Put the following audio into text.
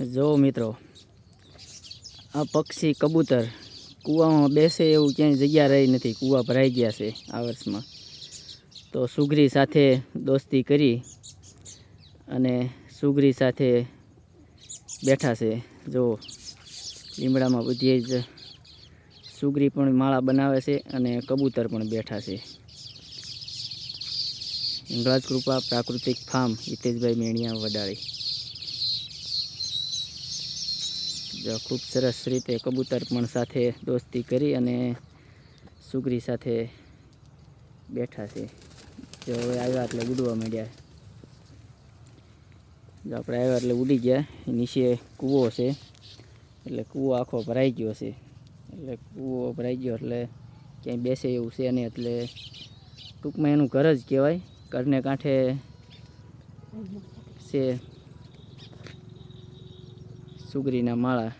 જો મિત્રો, આ પક્ષી કબૂતર કૂવામાં બેસે એવું ક્યાંય જગ્યા રહી નથી, કૂવા ભરાઈ ગયા છે આ વર્ષમાં. તો સુગરી સાથે દોસ્તી કરી અને સુગરી સાથે બેઠા છે. જો લીમડામાં બધી જ સુગરી પણ માળા બનાવે છે અને કબૂતર પણ બેઠા છે. હિંગળાજ કૃપા પ્રાકૃતિક ફાર્મ હિતેશભાઈ મેણિયા વડાળી. જો ખૂબ સરસ રીતે કબૂતર પણ સાથે દોસ્તી કરી અને સુગરી સાથે બેઠા છે. જો હવે આવ્યા એટલે ઉડવા માંડ્યા. જો આપણે આવ્યા એટલે ઉડી ગયા. નીચે કૂવો છે. એટલે કૂવો આખો ભરાઈ ગયો છે. એટલે કૂવો ભરાઈ ગયો એટલે ક્યાંય બેસે એવું છે નહીં. એટલે ટૂંકમાં એનું ઘર જ કહેવાય. ઘરને કાંઠે છે સુગરીના માળા.